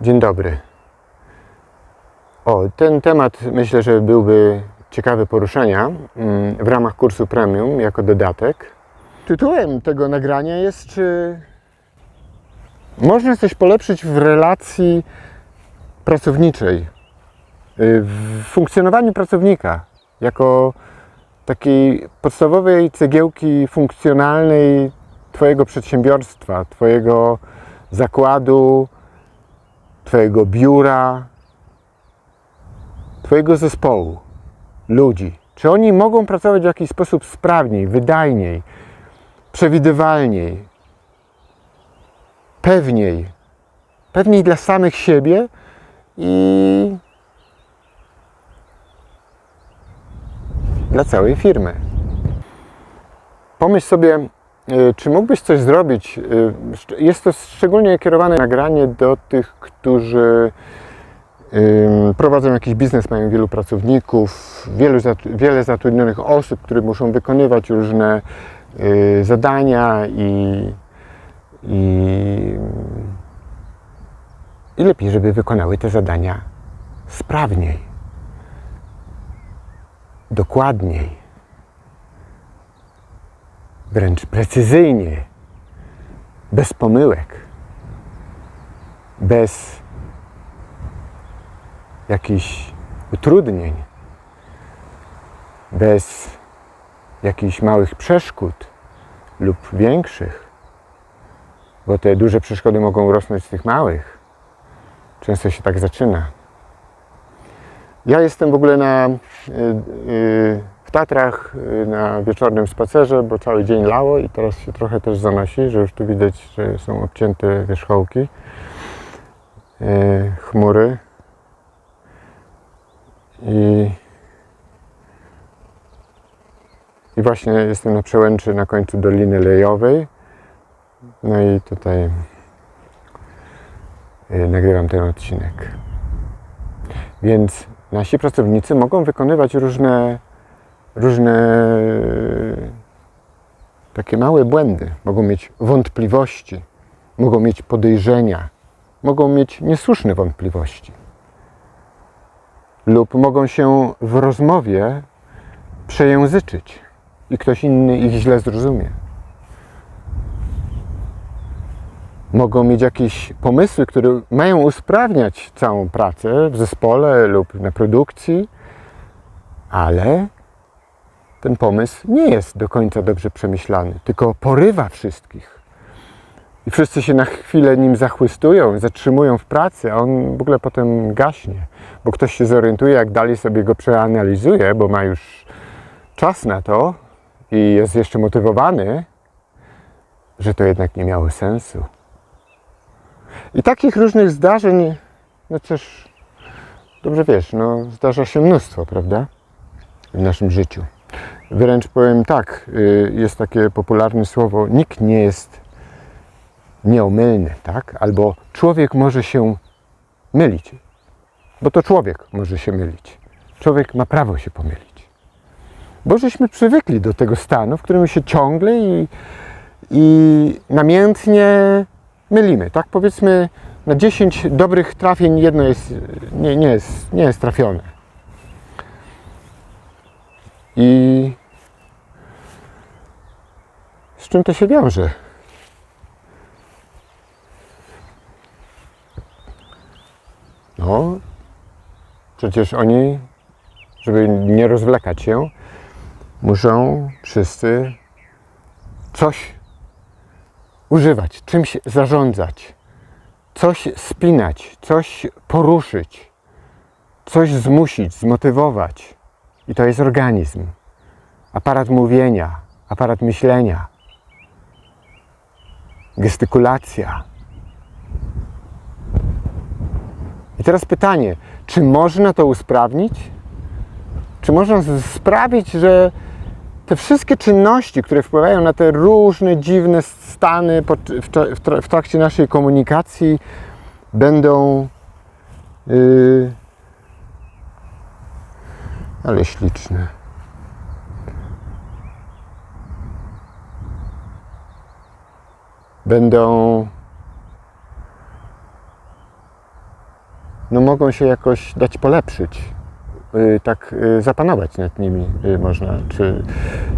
Dzień dobry. O, ten temat myślę, że byłby ciekawy poruszenia mm, w ramach kursu premium jako dodatek. Tytułem tego nagrania jest, czy można coś polepszyć w relacji pracowniczej, y, w funkcjonowaniu pracownika jako takiej podstawowej cegiełki funkcjonalnej Twojego przedsiębiorstwa, Twojego zakładu, Twojego biura, Twojego zespołu, ludzi. Czy oni mogą pracować w jakiś sposób sprawniej, wydajniej, przewidywalniej, pewniej, pewniej dla samych siebie i dla całej firmy. Pomyśl sobie, czy mógłbyś coś zrobić? szcz- Jest to szczególnie kierowane nagranie do tych, którzy prowadzą jakiś biznes, mają wielu pracowników, wielu, wiele zatrudnionych osób, które muszą wykonywać różne y, zadania i, i, i lepiej, żeby wykonały te zadania sprawniej, dokładniej, wręcz precyzyjnie, bez pomyłek, bez jakichś utrudnień, bez jakichś małych przeszkód lub większych, bo te duże przeszkody mogą rosnąć z tych małych. Często się tak zaczyna. Ja jestem w ogóle na, y, y, w Tatrach y, na wieczornym spacerze, bo cały dzień lało i teraz się trochę też zanosi, że już tu widać, że są obcięte wierzchołki, y, chmury. I, I właśnie jestem na przełęczy na końcu Doliny Lejowej. No i tutaj y, nagrywam ten odcinek. Więc nasi pracownicy mogą wykonywać różne, różne takie małe błędy. Mogą mieć wątpliwości, mogą mieć podejrzenia, mogą mieć niesłuszne wątpliwości lub mogą się w rozmowie przejęzyczyć i ktoś inny ich źle zrozumie. Mogą mieć jakieś pomysły, które mają usprawniać całą pracę w zespole lub na produkcji, ale ten pomysł nie jest do końca dobrze przemyślany, tylko porywa wszystkich. I wszyscy się na chwilę nim zachwystują, zatrzymują w pracy, a on w ogóle potem gaśnie, bo ktoś się zorientuje, jak dalej sobie go przeanalizuje, bo ma już czas na to i jest jeszcze motywowany, że to jednak nie miało sensu. I takich różnych zdarzeń, no też dobrze wiesz, no zdarza się mnóstwo, prawda? W naszym życiu. Wręcz powiem tak, y, jest takie popularne słowo, nikt nie jest nieomylny, tak? Albo człowiek może się mylić, bo to człowiek może się mylić. Człowiek ma prawo się pomylić. Bo żeśmy przywykli do tego stanu, w którym się ciągle i, i namiętnie mylimy. Tak powiedzmy, na 10 dobrych trafień jedno jest, nie, nie, jest, nie jest trafione. I z czym to się wiąże? No, przecież oni, żeby nie rozwlekać się, muszą wszyscy coś używać, czymś zarządzać, coś spinać, coś poruszyć, coś zmusić, zmotywować. I to jest organizm. Aparat mówienia, aparat myślenia, gestykulacja. I teraz pytanie, czy można to usprawnić? Czy można sprawić, że te wszystkie czynności, które wpływają na te różne dziwne stany w trakcie naszej komunikacji, będą. Yy, ale śliczne. Będą no mogą się jakoś dać polepszyć. Y, Tak y, zapanować nad nimi y, można. Czy,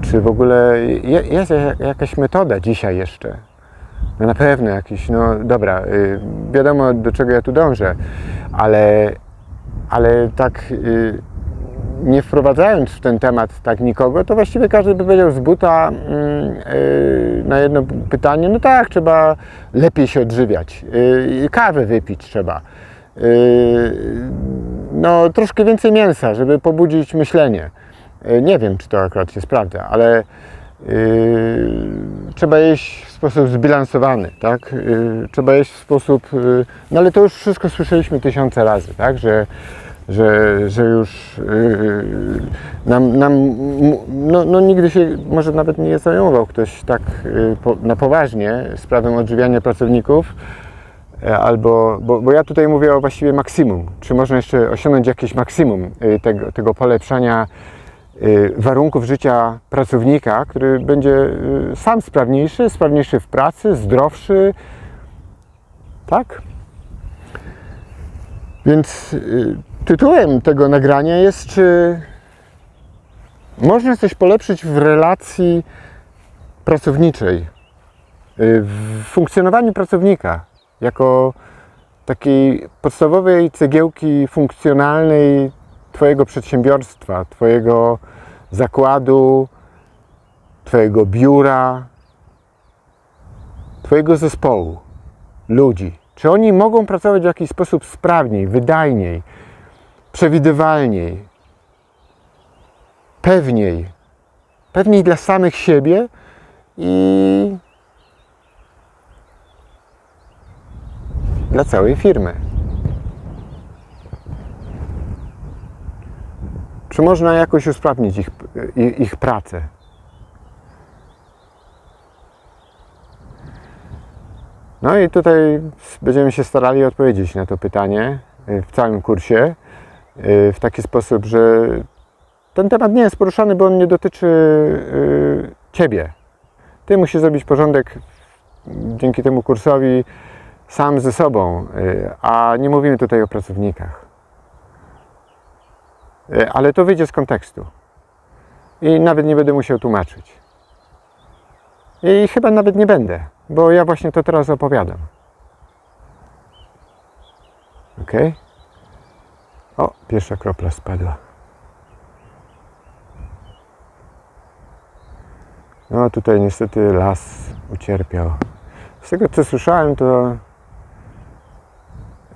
czy w ogóle je- jest ja- jakaś metoda dzisiaj jeszcze? No na pewno jakiś, no dobra, wiadomo do czego ja tu dążę, ale, ale tak nie wprowadzając w ten temat tak nikogo, to właściwie każdy by powiedział z buta mm, y, na jedno pytanie, no tak, trzeba lepiej się odżywiać, y, kawę wypić trzeba, y, no troszkę więcej mięsa, żeby pobudzić myślenie. Y, Nie wiem, czy to akurat jest prawda, ale Yy, trzeba jeść w sposób zbilansowany, tak? Yy, trzeba jeść w sposób. Yy, no ale to już wszystko słyszeliśmy tysiące razy, tak? Że, że, że już yy, nam, nam no, no nigdy się może nawet nie zajmował ktoś tak yy, po, na poważnie sprawą odżywiania pracowników. E, Albo, bo, bo ja tutaj mówię o właściwie maksimum. Czy można jeszcze osiągnąć jakieś maksimum y, tego, tego polepszania y, warunków życia pracownika, który będzie y, sam sprawniejszy, sprawniejszy w pracy, zdrowszy. Tak? Więc tytułem tego nagrania jest, czy można coś polepszyć w relacji pracowniczej, y, w funkcjonowaniu pracownika jako takiej podstawowej cegiełki funkcjonalnej Twojego przedsiębiorstwa, Twojego zakładu, Twojego biura, Twojego zespołu, ludzi. Czy oni mogą pracować w jakiś sposób sprawniej, wydajniej, przewidywalniej, pewniej, pewniej dla samych siebie i dla całej firmy. Czy można jakoś usprawnić ich, ich, pracę? No i tutaj będziemy się starali odpowiedzieć na to pytanie y, w całym kursie w taki sposób, że ten temat nie jest poruszany, bo on nie dotyczy y, Ciebie. Ty musisz zrobić porządek dzięki temu kursowi sam ze sobą, y, a nie mówimy tutaj o pracownikach. Y, Ale to wyjdzie z kontekstu. I nawet nie będę musiał tłumaczyć. I chyba nawet nie będę, bo ja właśnie to teraz opowiadam. Ok? O, pierwsza kropla spadła. No tutaj niestety las ucierpiał. Z tego co słyszałem, to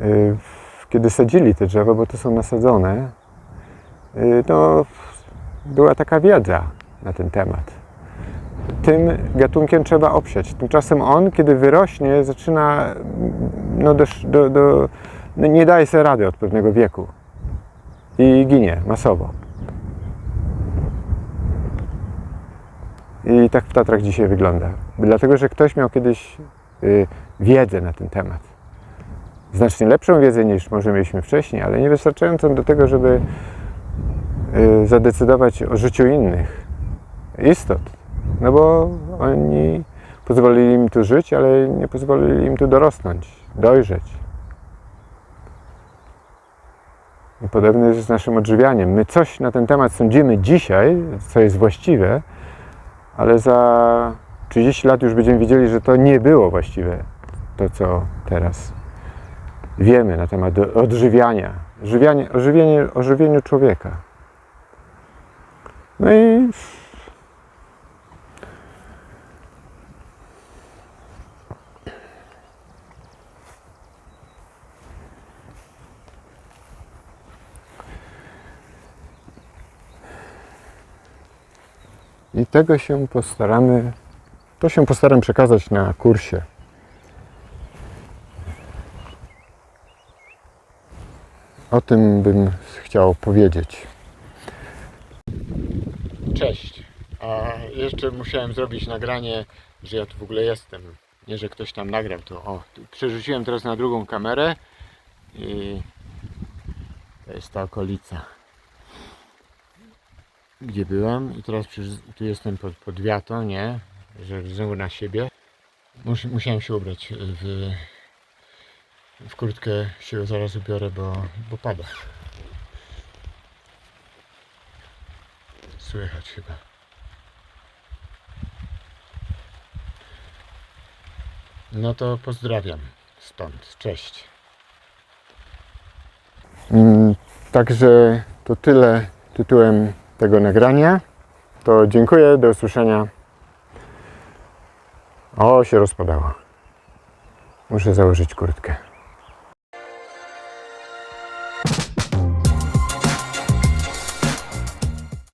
y, w- kiedy sadzili te drzewa, bo to są nasadzone, y, to była taka wiedza na ten temat. Tym gatunkiem trzeba obsiać. Tymczasem on, kiedy wyrośnie, zaczyna, no do, do, do, no nie daje sobie rady od pewnego wieku i ginie masowo. I tak w Tatrach dzisiaj wygląda. Dlatego, że ktoś miał kiedyś y, wiedzę na ten temat. Znacznie lepszą wiedzę niż może mieliśmy wcześniej, ale niewystarczającą do tego, żeby y, zadecydować o życiu innych istot. No bo oni pozwolili im tu żyć, ale nie pozwolili im tu dorosnąć, dojrzeć. I podobnie jest z naszym odżywianiem. My coś na ten temat sądzimy dzisiaj, co jest właściwe, ale za 30 lat już będziemy wiedzieli, że to nie było właściwe, to co teraz wiemy na temat odżywiania, żywianie, ożywieniu człowieka. No i I tego się postaramy, to się postaram przekazać na kursie. O tym bym chciał powiedzieć. Cześć. A jeszcze musiałem zrobić nagranie, że ja tu w ogóle jestem. Nie, że ktoś tam nagrał to. O, przerzuciłem teraz na drugą kamerę i to jest ta okolica gdzie byłem i teraz tu jestem pod, pod wiatą, nie? Że znowu na siebie. Mus, musiałem się ubrać w W kurtkę się zaraz ubiorę, bo, bo pada. Słychać chyba. No to pozdrawiam stąd. Cześć. Mm, Także to tyle tytułem tego nagrania. To dziękuję, do usłyszenia. O, się rozpadało. Muszę założyć kurtkę.